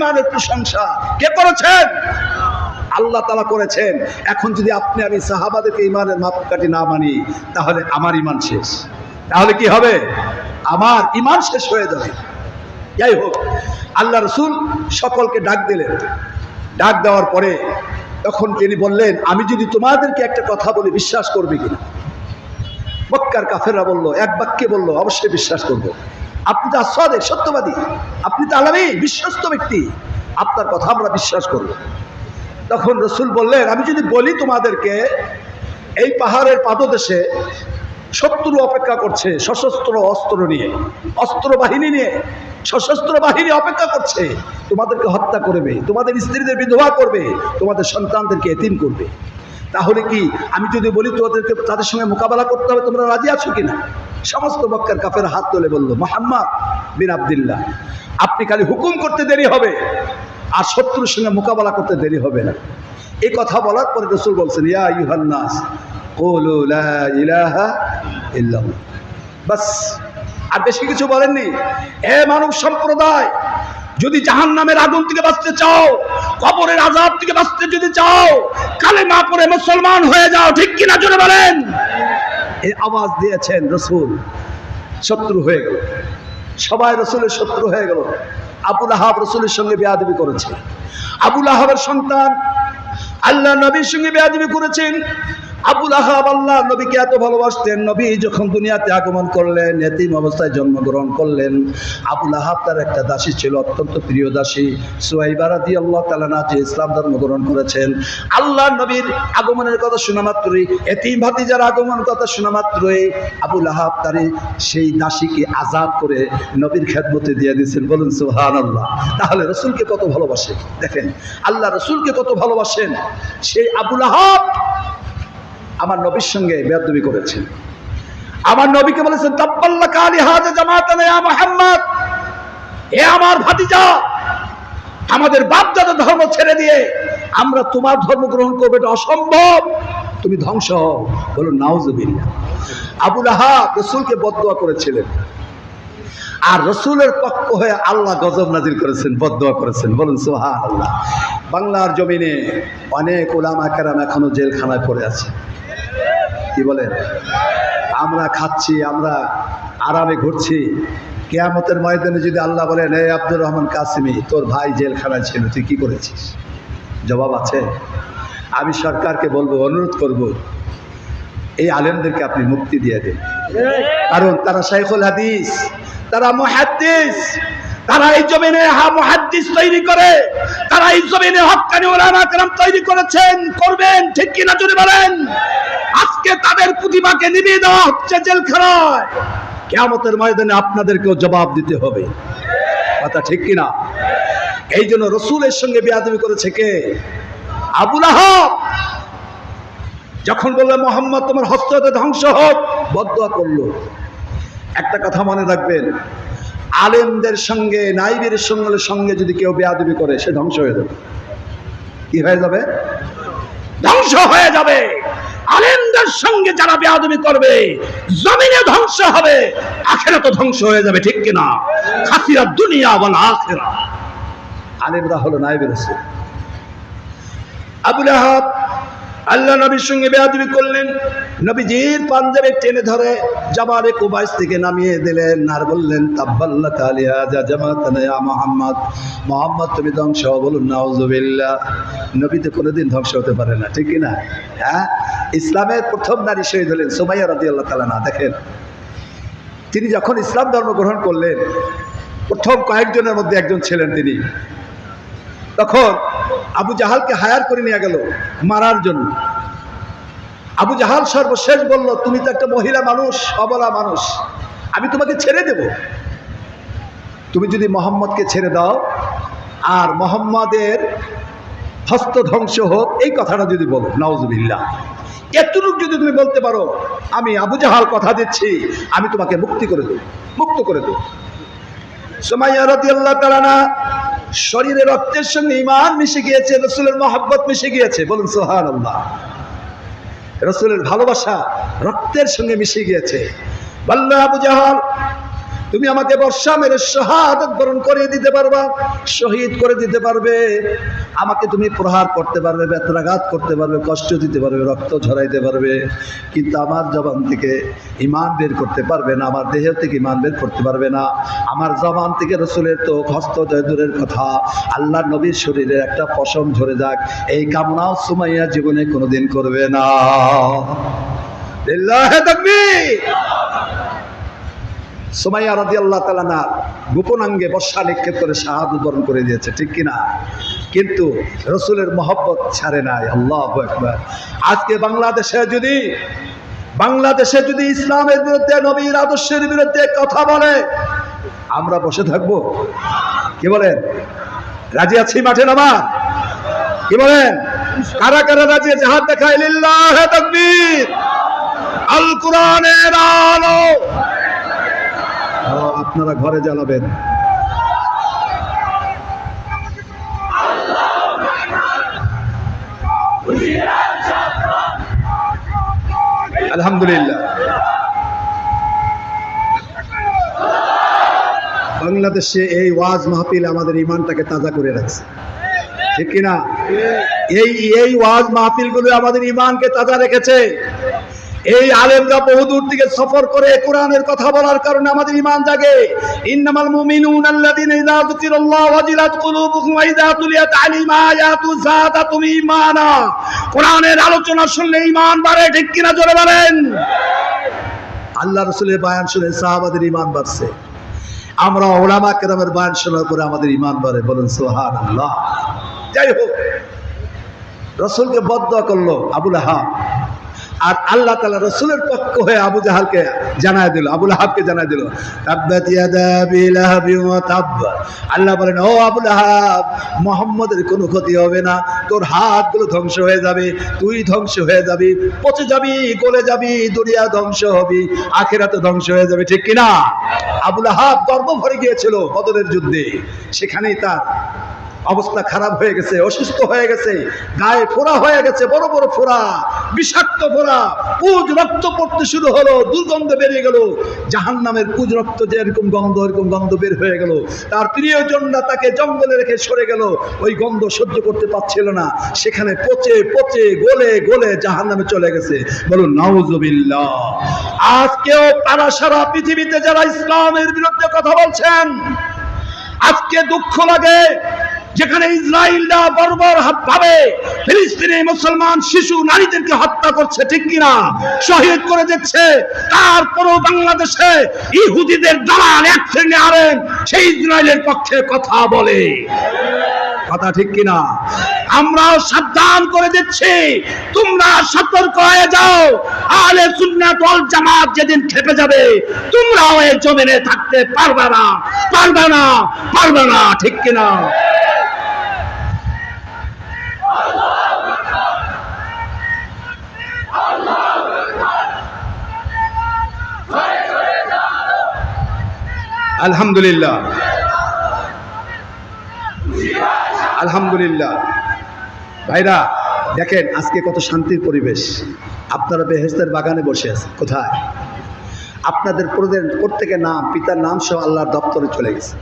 ইমানের প্রশংসা। কে করেছেন? আল্লাহ তালা করেছেন। এখন যদি আপনি আমি সাহাবাদেরকে ইমানের মাপকাঠি না মানি, তাহলে আমার ইমান শেষ। তাহলে কি হবে? আমার ইমান শেষ হয়ে যাবে। যাই হোক, আল্লাহ রসুল সকলকে ডাক দিলেন। ডাক দেওয়ার পরে তখন তিনি বললেন, আমি যদি তোমাদেরকে একটা কথা বলি, বিশ্বাস করবে কিনা? মক্কার কাফেররা বলল, এক বাক্যে বলল, অবশ্যই বিশ্বাস করব। আপনি তো আস্বাদে সত্যবাদী। আপনি তো আলামী, বিশ্বস্ত ব্যক্তি। আপনার কথা আমরা বিশ্বাস করব। তখন রসুল বললেন, আমি যদি বলি তোমাদেরকে, এই পাহাড়ের পাদদেশে শত্রু অপেক্ষা করছে সশস্ত্র অস্ত্র নিয়ে, অস্ত্র বাহিনী নিয়ে, সশস্ত্র বাহিনী অপেক্ষা করছে, তোমাদেরকে হত্যা করবে, তোমাদের স্ত্রীদের বিধবা করবে, তোমাদের সন্তানদেরকে এতিম করবে। তাহলে কি আমি যদি বলি তোমাদেরকে তাদের সঙ্গে মোকাবেলা করতে হবে, তোমরা রাজি আছো কিনা? সমস্ত বক্কার কাফের হাত তুলে বলল, মোহাম্মদ বিন আবদুল্লাহ, আপনি খালি হুকুম করতে দেরি হবে আর শত্রুর সঙ্গে মোকাবেলা করতে দেরি হবে না। এই কথা বলার পরে রসুল বলছেন, ইয়া বাস, আর বেশি কিছু বলেননি। এ মানব সম্প্রদায় যদি জাহান নামের আগুন থেকে বাঁচতে চাও, কবরের আজাব থেকে বাঁচতে যদি চাও কালে মা পরে মুসলমান হয়ে যাও, ঠিক কিনা জোরে বলেন? এই আওয়াজ দিয়েছেন রসুল, শত্রু হয়ে গেল। সবাই রসুলের শত্রু হয়ে গেল। আবুল আহাব রসুলের সঙ্গে বেয়াদবি করেছে। আবুল আহাবের সন্তান আল্লাহ নবীর সঙ্গে বেয়াদবি করেছেন। আবুল আহাব আল্লাহ নবীকে এত ভালোবাসতেন। নবী যখন দুনিয়াতে আগমন করলেন, এতিম অবস্থায় জন্মগ্রহণ করলেন, আবুল আহাব তার একটা দাসী ছিল, অত্যন্ত প্রিয় দাসী সুয়াইবারা দিয়ে আল্লাহ তালানা যে ইসলাম ধর্ম গ্রহণ করেছেন। আল্লাহ নবীর আগমনের কথা শোনা মাত্রই, এতিম ভাতিজার আগমন কথা শোনা মাত্রই আবুল আহাব তার সেই দাসীকে আজাদ করে নবীর খেদমতে দিয়ে দিয়েছেন। বলুন সুহান আল্লাহ তাহলে রসুলকে কত ভালোবাসেন দেখেন, আল্লাহ রসুলকে কত ভালোবাসেন? সেই আবুল আহাব আমার নবীর সঙ্গে বেয়াদবি করেছেন। আমার নবীকে বলেছেন তাব্বাল্লা কালি হাজা জামাতানা ইয়া আমার ভাতিজা, আমাদের বাপ দাদা ধর্ম ছেড়ে দিয়ে আমরা তোমার ধর্ম গ্রহণ করব, এটা অসম্ভব। তুমি ধ্বংস হও, বলুন নাউজুবিল্লাহ আবুল আহাব রসুলকে বদদোয়া করেছিলেন। আর রসুলের পক্ষ হয়ে আল্লাহ গজব নাজিল করেছেন, বদদোয়া করেছেন। বলুন সোহা আল্লাহ বাংলার জমিনে অনেক ওলামা কেরাম এখনও জেলখানায় পড়ে আছে। কি বলেন আমরা খাচ্ছি, আমরা আরামে ঘুরছি। কেয়ামতের ময়দানে যদি আল্লাহ বলেন, এ আব্দুর রহমান কাসিমি, তোর ভাই জেলখানায় ছিল, তুই কি করেছিস? জবাব আছে। আমি সরকারকে বলব, অনুরোধ করব, এই আলেমদেরকে আপনি মুক্তি দিয়ে দেন। কারণ তারা শাইখুল হাদিস, তারা মহাদ্দিস, তারা এই জমিনে হা মহাদ্দিস তৈরি করে, তারা এই জমিনে হকানি ওলামা কালাম তৈরি করেছেন। করবেন, ঠিক কিনা যদি বলেন? আজকে তাদের প্রতিভাকে নিভিয়ে দেওয়া হচ্ছে জেলখানায়। কেয়ামতের ময়দানে আপনাদেরকেও জবাব দিতে হবে। কথা ঠিক কিনা? এই জন্য রসুলের সঙ্গে বেয়াদবি করেছে কে? আবুল আহাব। যখন বলল, মোহাম্মদ, তোমার হস্ততে ধ্বংস হোক। বদয়া করল। একটা কথা মনে রাখবেন, আলেমদের সঙ্গে, নাইবের সঙ্গে সঙ্গে যদি কেউ বেয়াদবি করে, সে ধ্বংস হয়ে যাবে। কি হয়ে যাবে? ধ্বংস হয়ে যাবে। সঙ্গে যারা বেয়াদবি করবে জমিনে ধ্বংস হবে আখেরা তো ধ্বংস হয়ে যাবে ঠিক কিনা? খাসিরা দুনিয়া বল আখেরা। আলেমরা হলো নাইবের রসুল আবুল আহাব আল্লাহ নবীর সঙ্গে বেয়াদবি করলেন। নবীজির পাঞ্জাবে টেনে ধরে জামারে কুবাইস থেকে নামিয়ে দিলেন আর বললেন তাব্বাল্লা মুহাম্মদ। মোহাম্মদ, তুমি ধ্বংস, বলুন নাউজুবিল্লাহ। নবী তো কোনোদিন ধ্বংস হতে পারে না, ঠিক না? হ্যাঁ? ইসলামের প্রথম নারী শহীদ হলেন সোমাইয়া রাজি আল্লাহ তালা না দেখেন। তিনি যখন ইসলাম ধর্ম গ্রহণ করলেন, প্রথম কয়েকজনের মধ্যে একজন ছিলেন তিনি। তখন আবু জাহালকে হায়ার করে নিয়ে গেল মারার জন্য। আবু জাহাল সর্বশেষ বলল, তুমি তো একটা মহিলা মানুষ, অবলা মানুষ। আমি তোমাকে ছেড়ে দেব। তুমি যদি মোহাম্মদকে ছেড়ে দাও, আর মোহাম্মদের হস্ত ধ্বংস হোক, এই কথাটা যদি বলো নওয়াজবিল্লাহ এতটুকু যদি তুমি বলতে পারো, আমি আবু জাহাল কথা দিচ্ছি, আমি তোমাকে মুক্তি করে দেব, মুক্ত করে দেব। সোমাইয়া রাদিয়াল্লাহু তাআলা না শরীরে রক্তের সঙ্গে ইমান মিশে গিয়েছে, রসুলের মহাব্বত মিশে গিয়েছে। বলুন সোহান আল্লাহ রসুলের ভালোবাসা রক্তের সঙ্গে মিশে গিয়েছে। বল্লা আবু জাহাল তুমি আমাকে বর্ষা মেরে শাহাদত বরণ করে দিতে পারবা, শহীদ করে দিতে পারবে। আমাকে তুমি প্রহার করতে পারবে বেত্রাঘাত করতে পারবে, কষ্ট দিতে পারবে, রক্ত ঝরাইতে পারবে। কিন্তু আমার জবান থেকে ইমান বের করতে পারবে না, আমার দেহ থেকে ইমান বের করতে পারবে না। আমার জবান থেকে রসুলের তো হস্ত জয় দূরের কথা। আল্লাহ নবীর শরীরে একটা পশম ঝরে যাক, এই কামনাও সুমাইয়া জীবনে কোনোদিন করবে না। তাকবীর! সোমাইয়া রাজি আল্লাহ তালানা গোপনাঙ্গে বর্ষা নিক্ষেপ করে শাহাদ বরণ করে দিয়েছে, ঠিক কিনা? কিন্তু রসুলের মহব্বত ছাড়ে নাই, আল্লাহ আজকে বাংলাদেশে যদি বাংলাদেশে যদি ইসলামের বিরুদ্ধে, নবীর আদর্শের বিরুদ্ধে কথা বলে, আমরা বসে থাকব? কি বলেন? রাজি আছি মাঠে নামা কি বলেন? কারা কারা রাজি আছে? হাত দেখায়, লিল্লাহ আল কোরআনের আলো। আপনারা ঘরে জ্বালাবেন। আলহামদুলিল্লাহ। বাংলাদেশে এই ওয়াজ মাহফিল আমাদের ইমানটাকে তাজা করে রাখছে। ঠিক কিনা? এই এই ওয়াজ মাহফিলগুলো আমাদের ইমানকে তাজা রেখেছে। এই আলেমরা বহুদূর থেকে সফর করে কোরআনের কথা বলার কারণে আমাদের ইমান জাগে। ইন্নামাল মুমিনুন আল্লাযীনা ইযা যুকিরাল্লাহু ওয়াজিলাত কুলুবুহুম ওয়া ইযা তুলিয়াত আলাইহিম আয়াতু যাদাতুম ঈমানা। কোরআনের আলোচনা শুনলে ঈমান বাড়ে, ঠিক কিনা জোরে বলেন? আল্লাহ রাসূলের বয়ান শুনে সাহাবাদের ঈমান বাড়ছে। আমরা ওলামা কেরামের বয়ান শোনার পরে আমাদের ঈমান বাড়ে, বলেন সুবহানাল্লাহ। যাই হোক, রসুলকে বদ্ধ করল আবুল আহাব। আর আল্লাহ তালা রসুলের পক্ষ হয়ে আবু জাহালকে জানায় দিল আবুল আহাবকে জানায় দিল। আল্লাহ বলেন, ও আবুল আহাব মোহাম্মদের কোনো ক্ষতি হবে না, তোর হাতগুলো ধ্বংস হয়ে যাবে, তুই ধ্বংস হয়ে যাবি, পচে যাবি, গলে যাবি, দুনিয়া ধ্বংস হবি, আখেরাতে ধ্বংস হয়ে যাবে, ঠিক কিনা আবুল আহাব গর্ব ভরে গিয়েছিল বদরের যুদ্ধে, সেখানেই তার অবস্থা খারাপ হয়ে গেছে, অসুস্থ হয়ে গেছে, গায়ে ফোড়া হয়ে গেছে, বড় বড় ফোড়া, বিষাক্ত ফোড়া, পুজ রক্ত পড়তে শুরু হলো, দুর্গন্ধ বেরিয়ে গেল জাহান নামের পুজ রক্ত যে এরকম গন্ধ এরকম গন্ধ বের হয়ে গেল, তার প্রিয়জনরা তাকে জঙ্গলে রেখে সরে গেল, ওই গন্ধ সহ্য করতে পারছিল না, সেখানে পচে পচে, গলে গলে জাহান নামে চলে গেছে, বলুন, নাউজুবিল্লাহ আজকেও তারা সারা পৃথিবীতে যারা ইসলামের বিরুদ্ধে কথা বলছেন, আজকে দুঃখ লাগে যেখানে ইসরায়েলরা বর্বর ভাবে ফিলিস্তিনি মুসলমান শিশু নারীদেরকে হত্যা করছে, ঠিক কিনা? শহীদ করে দিচ্ছে, তারপরও বাংলাদেশে ইহুদিদের দালাল এক শ্রেণি আরেন সেই ইসরায়েলের পক্ষে কথা বলে। কথা ঠিক কিনা? আমরাও সাবধান করে দিচ্ছি, তোমরা সতর্ক হয়ে যাও আলে সুন্নাত ওয়াল জামাত যেদিন খেপে যাবে, তোমরাও এই জমিনে থাকতে পারবে না পারবে না পারবে না, ঠিক কিনা? আলহামদুলিল্লাহ। আলহামদুলিল্লাহ। ভাইরা, দেখেন আজকে কত শান্তির পরিবেশ। আপনারা বেহেস্তের বাগানে বসে আছেন, কোথায়? আপনাদের প্রত্যেকের নাম, পিতার নাম সহ আল্লাহর দপ্তরে চলে গেছে।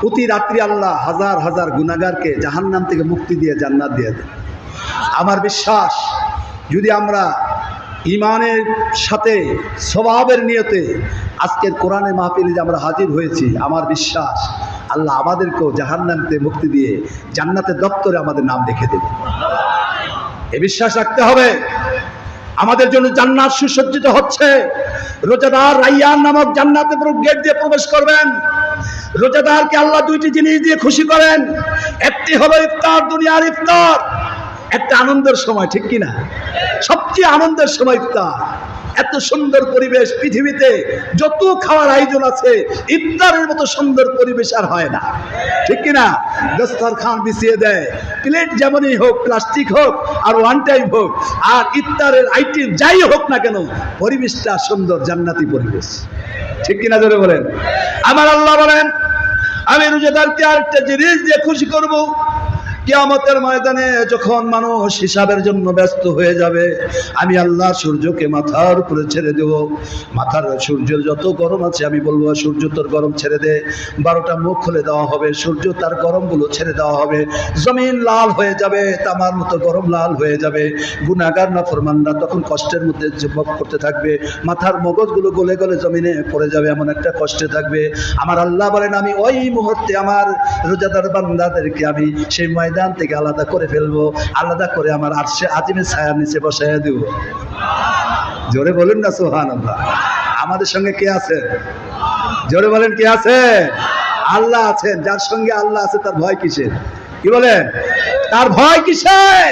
প্রতি রাত্রি আল্লাহ হাজার হাজার গুনাগারকে জাহান্নাম থেকে মুক্তি দিয়ে জান্নাত দিয়ে দেন। আমার বিশ্বাস, যদি আমরা ইমানের সাথে, স্বভাবের নিয়তে আজকের কোরআনে মাহফিলে যে আমরা হাজির হয়েছি, আমার বিশ্বাস, আল্লাহ আমাদেরকেও জাহান্নামতে মুক্তি দিয়ে জান্নাতের দপ্তরে আমাদের নাম লিখে দেবে। এ বিশ্বাস রাখতে হবে। আমাদের জন্য জান্নাত সুসজ্জিত হচ্ছে। রোজাদার রাইয়ান নামক জান্নাতে গেট দিয়ে প্রবেশ করবেন। রোজাদারকে আল্লাহ দুইটি জিনিস দিয়ে খুশি করেন। একটি হলো ইফতার, দুনিয়ার ইফতার। একটা আনন্দের সময়, ঠিক কিনা? সবচেয়ে আনন্দের সময় ইফতার এত সুন্দর পরিবেশ পৃথিবীতে, যত খাওয়ার আয়োজন আছে, ইফতারের মতো সুন্দর পরিবেশ আর হয় না। ঠিক কিনা? দস্তরখান বিছিয়ে দেয়। প্লেট যেমনই হোক, প্লাস্টিক হোক, আর ওয়ান টাইম হোক, আর ইফতারের আইটেম যাই হোক না কেন, পরিবেশটা সুন্দর, জান্নাতি পরিবেশ। ঠিক কিনা ধরে বলেন? আমার আল্লাহ বলেন, আমি রোজাদারকে আরেকটা জিনিস দিয়ে খুশি করব। কিয়ামতের ময়দানে যখন মানুষ হিসাবের জন্য ব্যস্ত হয়ে যাবে, আমি আল্লাহ সূর্যকে মাথার উপরে ছেড়ে দেব। মাথার সূর্যের যত গরম আছে, আমি বলব, সূর্য তোর গরম ছেড়ে দে। বারোটা মুখ খুলে দেওয়া হবে, সূর্য তার গরমগুলো ছেড়ে দেওয়া হবে। জমিন লাল হয়ে যাবে, তামার মতো গরম লাল হয়ে যাবে। গুনাগার না ফরমানরা তখন কষ্টের মধ্যে করতে থাকবে। মাথার মগজগুলো গলে গলে জমিনে পড়ে যাবে, এমন একটা কষ্টে থাকবে। আমার আল্লাহ বলেন, আমি ওই মুহূর্তে আমার রোজাদার বান্দাদেরকে আমি সেই ময়দান থেকে আলাদা করে ফেলব, আলাদা করে আমার আরশে আজিমের ছায়ার নিচে বসাইয়া দেব। জোরে বলুন না সোহান আমাদের সঙ্গে কে আছে? জোরে বলেন, কে আছে? আল্লাহ আছেন যার সঙ্গে আল্লাহ আছে, তার ভয় কিসের? কি বলেন? তার ভয় কিসের?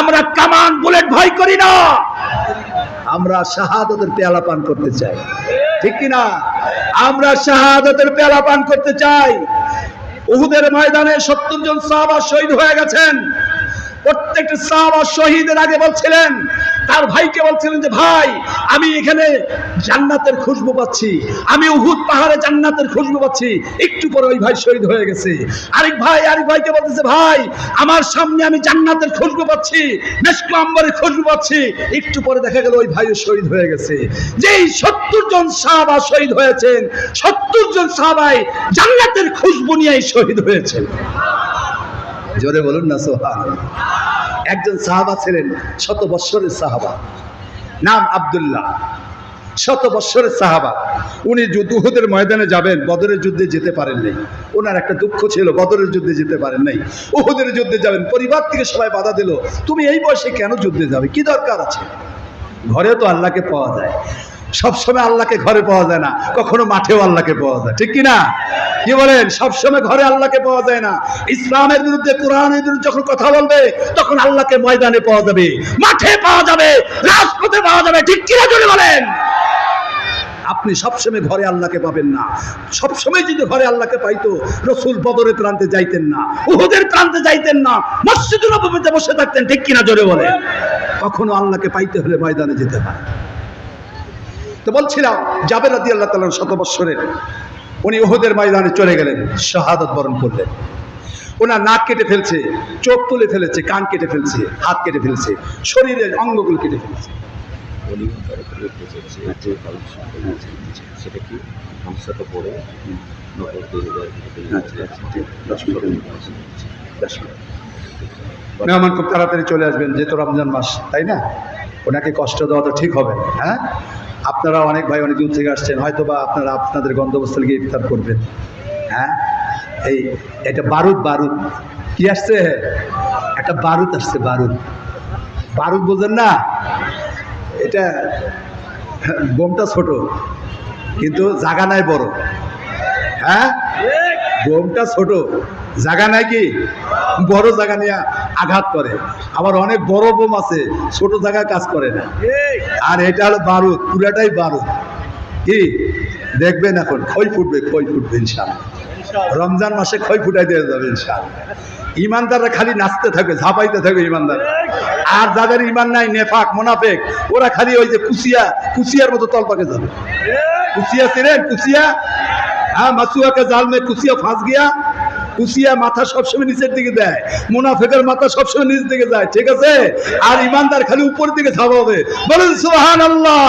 আমরা কামান, বুলেট ভয় করি না। আমরা শাহাদতের পেয়ালা পান করতে চাই। ঠিক কি না আমরা শাহাদতের পেয়ালা পান করতে চাই। উহুদের ময়দানে সত্তর জন সাহাবা শহীদ হয়ে গেছেন। প্রত্যেকটি সাহাবা শহীদের আগে বলছিলেন তার ভাইকে বলছিলেন যে, ভাই, আমি এখানে জান্নাতের খুশবু পাচ্ছি। আমি উহুদ পাহাড়ে জান্নাতের খুশবু পাচ্ছি। একটু পরে ওই ভাই শহীদ হয়ে গেছে। আরেক ভাই, আরেক ভাইকে বলতেছে, ভাই, আমার সামনে আমি জান্নাতের খুশবু পাচ্ছি খুশবু পাচ্ছি। একটু পরে দেখা গেল ওই ভাইও শহীদ হয়ে গেছে। যেই সত্তর জন সাহাবা শহীদ হয়েছেন, সত্তর জন সাহাবাই জান্নাতের খুশবু নিয়েই শহীদ হয়েছেন। জোরে বলুন না, সোহান। একজন সাহাবা ছিলেন, শত বৎসরের সাহাবা। নাম আবদুল্লাহ। শত বৎসরের সাহাবা। উনি যুদ্ধের ময়দানে যাবেন, বদরের যুদ্ধে যেতে পারেন নাই। ওনার একটা দুঃখ ছিল, বদরের যুদ্ধে যেতে পারেন নাই। উহুদের যুদ্ধে যাবেন, পরিবার থেকে সবাই বাধা দিল, তুমি এই বয়সে কেন যুদ্ধে যাবে? কি দরকার আছে? ঘরেও তো আল্লাহকে পাওয়া যায়। সবসময় আল্লাহকে ঘরে পাওয়া যায় না। কখনো মাঠেও আল্লাহকে পাওয়া যায়। ঠিক কি না কি বলেন? সবসময় ঘরে আল্লাহকে পাওয়া যায় না। ইসলামের বিরুদ্ধে, কোরআনের বিরুদ্ধে যখন কথা বলবে, তখন আল্লাহকে ময়দানে পাওয়া যাবে, মাঠে পাওয়া যাবে, রাজপথে পাওয়া যাবে। ঠিক কিনা জন্য বলেন? আপনি সবসময় ঘরে আল্লাহকে পাবেন না। সবসময় যদি ঘরে আল্লাহকে পাইতো, রসুল বদরের প্রান্তে যাইতেন না, উহুদের প্রান্তে যাইতেন না, মসজিদুল বসে থাকতেন, ঠিক কিনা জোরে বলে কখনো আল্লাহকে পাইতে হলে ময়দানে যেতে হয়। তো বলছিলাম যাবে রাদি আল্লাহ তালার শত বৎসরের। উনি ওহদের ময়দানে চলে গেলেন শাহাদত বরণ করলেন। ওনার নাক কেটে ফেলছে চোখ তুলে ফেলেছে কান কেটে ফেলছে হাত কেটে ফেলছে শরীরের অঙ্গগুলো কেটে ফেলছে। সেটা কি? হামসাটা পড়ে মেহমান খুব তাড়াতাড়ি চলে আসবেন যেহেতু রমজান মাস তাই না? ওনাকে কষ্ট দেওয়া তো ঠিক হবে না, হ্যাঁ? আপনারা অনেক ভাই অনেক দূর থেকে আসছেন হয়তো বা আপনারা আপনাদের গন্তব্যস্থলে গিয়ে ইফতার করবেন। হ্যাঁ? এই, এটা বারুদ বারুদ। কি আসছে? একটা বারুদ আসছে, বারুদ। বারুদ বোঝেন না, এটা বোমটা ছোট, কিন্তু জাগা নাই বড়। হ্যাঁ? বোমটা ছোট, জাগা নাই কি? বড় জাগা নিয়ে। আঘাত করে। আবার অনেক বড় বোম আছে ছোট জায়গায় কাজ করে না। আর এটা হলো বারুদ পুরাটাই বারুদ। কি? দেখবেন এখন খই ফুটবে খই ফুটবে ইনশাল্লাহ রমজান মাসে খই ফুটাই দেওয়া যাবে ইনশাল্লাহ ইমানদাররা খালি নাচতে থাকবে ঝাঁপাইতে থাকবে ইমানদার আর যাদের ইমান নাই নেফাক মোনাফেক ওরা খালি ওই যে কুচিয়া কুচিয়ার মতো তলপাকে যাবে। কুচিয়া চিনেন কুচিয়া হ্যাঁ মাসুয়াকে জাল মে কুচিয়া ফাঁস গিয়া কুচিয়া মাথা সবসময় নিচের দিকে দেয়, মুনাফেকের মাথা সবসময় নিচের দিকে যায় ঠিক আছে? আর ইমানদার খালি উপর দিকে হবে বলেন সুহান আল্লাহ